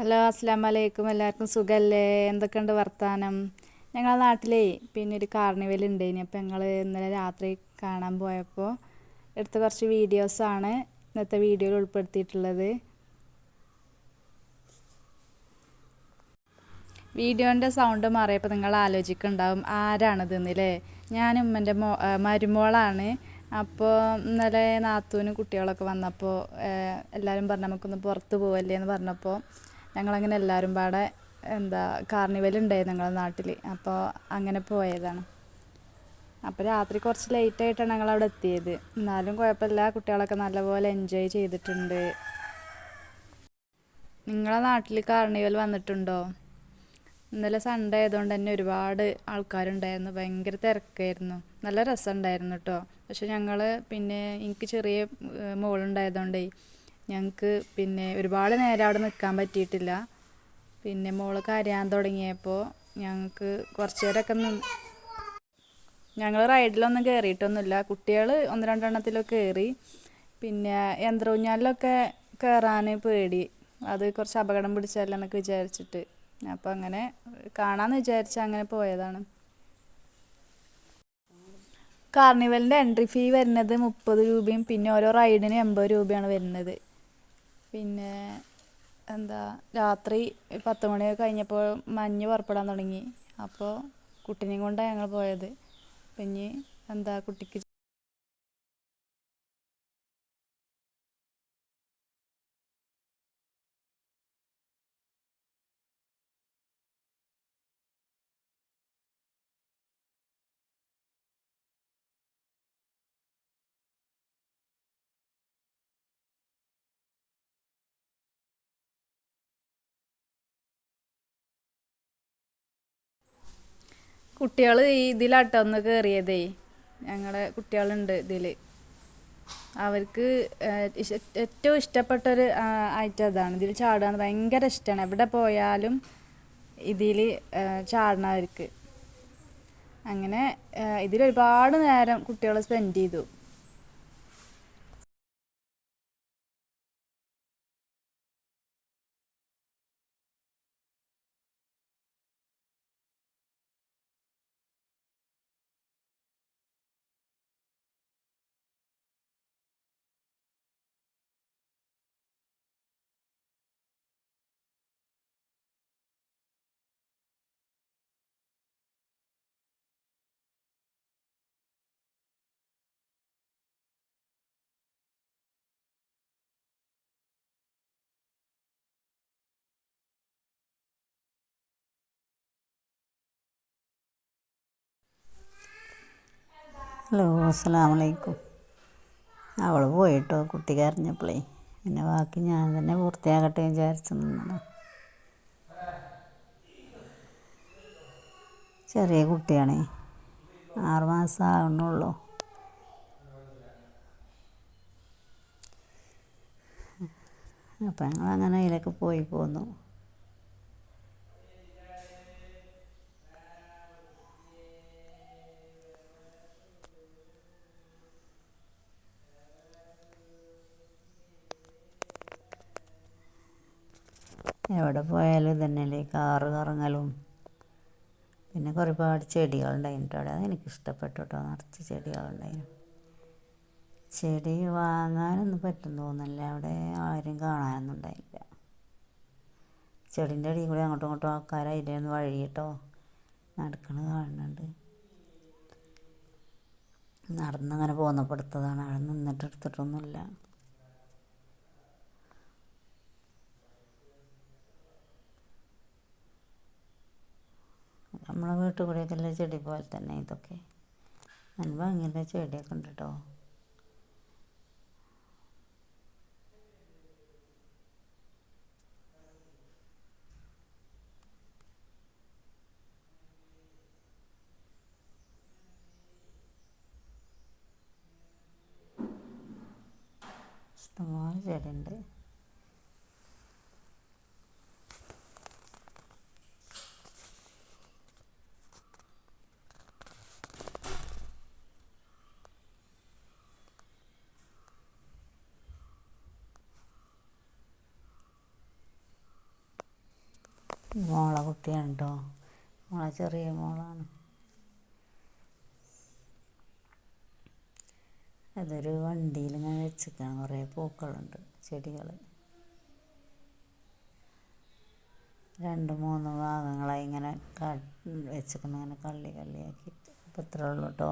Hello അസ്സാം വലൈക്കും എല്ലാവർക്കും സുഖമല്ലേ എന്തൊക്കെയുണ്ട് വർത്താനം? ഞങ്ങളുടെ നാട്ടിലേ പിന്നെ ഒരു കാർണിവൽ ഉണ്ടായിനി അപ്പോൾ ഞങ്ങൾ ഇന്നലെ രാത്രി കാണാൻ പോയപ്പോൾ എടുത്ത കുറച്ച് വീഡിയോസാണ് ഇന്നത്തെ വീഡിയോയിൽ ഉൾപ്പെടുത്തിയിട്ടുള്ളത്. വീഡിയോന്റെ സൗണ്ട് മാറിയപ്പോൾ നിങ്ങൾ ആലോചിക്കുന്നുണ്ടാവും ആരാണിത് എന്നല്ലേ ഞാൻ ഉമ്മന്റെ മോ മരുമോളാണ്. അപ്പോൾ ഇന്നലെ നാത്തൂനും കുട്ടികളൊക്കെ വന്നപ്പോൾ എല്ലാവരും പറഞ്ഞു നമുക്കൊന്ന് പുറത്ത് പോവല്ലേ എന്ന് പറഞ്ഞപ്പോൾ ഞങ്ങളങ്ങനെ എല്ലാവരും പാടെ എന്താ കാർണിവൽ ഉണ്ടായിരുന്നു ഞങ്ങളുടെ നാട്ടിൽ അപ്പോൾ അങ്ങനെ പോയതാണ്. അപ്പോൾ രാത്രി കുറച്ച് ലേറ്റ് ആയിട്ടാണ് ഞങ്ങൾ അവിടെ എത്തിയത്. എന്നാലും കുഴപ്പമില്ല. കുട്ടികളൊക്കെ നല്ലപോലെ എൻജോയ് ചെയ്തിട്ടുണ്ട്. നിങ്ങളെ നാട്ടിൽ കാർണിവൽ വന്നിട്ടുണ്ടോ? ഇന്നലെ സൺഡേ ആയതുകൊണ്ട് തന്നെ ഒരുപാട് ആൾക്കാരുണ്ടായിരുന്നു. ഭയങ്കര തിരക്കായിരുന്നു. നല്ല രസമുണ്ടായിരുന്നു കേട്ടോ പക്ഷെ ഞങ്ങൾ പിന്നെ എനിക്ക് ചെറിയ മോളുണ്ടായതുകൊണ്ടേ ഞങ്ങൾക്ക് പിന്നെ ഒരുപാട് നേരം അവിടെ നിൽക്കാൻ പറ്റിയിട്ടില്ല. പിന്നെ മോൾ കരയാൻ തുടങ്ങിയപ്പോൾ ഞങ്ങൾക്ക് കുറച്ച് നേരമൊക്കെ ഞങ്ങൾ റൈഡിലൊന്നും കയറിയിട്ടൊന്നുമില്ല കുട്ടികൾ ഒന്ന് രണ്ടെണ്ണത്തിലൊക്കെ കയറി പിന്നെ യന്ത്രൂഞ്ഞാലിലൊക്കെ കയറാൻ പേടി. അത് കുറച്ച് അപകടം പിടിച്ചല്ലെന്നൊക്കെ വിചാരിച്ചിട്ട്. അപ്പോൾ അങ്ങനെ കാണാമെന്ന് വിചാരിച്ച് അങ്ങനെ പോയതാണ്. കാർണിവലിന്റെ എൻട്രി ഫീ വരുന്നത് മുപ്പത് രൂപയും പിന്നെ ഓരോ റൈഡിന് എൺപത് രൂപയാണ് വരുന്നത്. പിന്നെ എന്താ രാത്രി പത്ത് മണിയൊക്കെ കഴിഞ്ഞപ്പോൾ മഞ്ഞ് പുറപ്പെടാൻ തുടങ്ങി. അപ്പോൾ കുട്ടീനെയും കൊണ്ടാണ് ഞങ്ങൾ പോയത്. പിന്നെ എന്താ കുട്ടിക്ക് കുട്ടികൾ ഇതിലാട്ടോ ഒന്ന് കയറിയതേ ഞങ്ങളുടെ കുട്ടികളുണ്ട് ഇതിൽ അവർക്ക് ഏറ്റവും ഇഷ്ടപ്പെട്ടൊരു ഐറ്റം അതാണ്. ഇതിൽ ചാടാൻ ഭയങ്കര ഇഷ്ടമാണ് എവിടെ പോയാലും ഇതിൽ ചാടണവർക്ക്. അങ്ങനെ ഇതിലൊരുപാട് നേരം കുട്ടികൾ സ്പെൻഡ് ചെയ്തു. ഹലോ അസ്സാം വലൈക്കും അവൾ പോയിട്ടോ കുട്ടി കരഞ്ഞപ്പോളേ. പിന്നെ ബാക്കി ഞാൻ തന്നെ പൂർത്തിയാകട്ടെ വിചാരിച്ചു നിന്നതാണ് ചെറിയ കുട്ടിയാണേ. ആറ് മാസം ആകണുള്ളൂ അപ്പം ഞങ്ങൾ അങ്ങനെ അതിലൊക്കെ പോയി പോന്നു. എവിടെ പോയാലും ഇതന്നെയല്ലേ കാറ് കറങ്ങലും. പിന്നെ കുറേപാട് ചെടികളുണ്ടായിരുന്നു കേട്ടോ അവിടെ. അതെനിക്ക് ഇഷ്ടപ്പെട്ടു കേട്ടോ നിറച്ച് ചെടികളുണ്ടായിരുന്നു ചെടി വാങ്ങാനൊന്നും പറ്റും തോന്നുന്നില്ല. അവിടെ ആരും കാണാനൊന്നും ഉണ്ടായില്ല. ചെടീന്റെ അടിയിൽ കൂടി അങ്ങോട്ടും ഇങ്ങോട്ടും ആൾക്കാർ അതിലൊന്ന് വഴി കേട്ടോ നടക്കണ കാണുന്നുണ്ട്. നടന്നങ്ങനെ പോന്നപ്പോൾ എടുത്തതാണ്. അവിടെ നിന്നിട്ട് എടുത്തിട്ടൊന്നുമില്ല. നമ്മളെ വീട്ടിൽ കൂടെയൊക്കെ ഉള്ള ചെടി പോലെ തന്നെ ഇതൊക്കെ. നല്ല ഭംഗിയുള്ള ചെടിയൊക്കെ ഉണ്ട് കേട്ടോ ഇഷ്ടംപോലെ ചെടിയുണ്ട്. മോളെ കുട്ടിയാണ് കേട്ടോ മോളെ ചെറിയ മോളാണ്. അതൊരു വണ്ടിയിൽ ഇങ്ങനെ വെച്ചിരിക്കണം. കുറേ പൂക്കളുണ്ട് ചെടികൾ രണ്ട് മൂന്ന് ഭാഗങ്ങളായി ഇങ്ങനെ വെച്ചിരിക്കുന്ന. ഇങ്ങനെ കള്ളി കള്ളിയാക്കിയിട്ട്. അപ്പം ഇത്രേ ഉള്ളൂ കേട്ടോ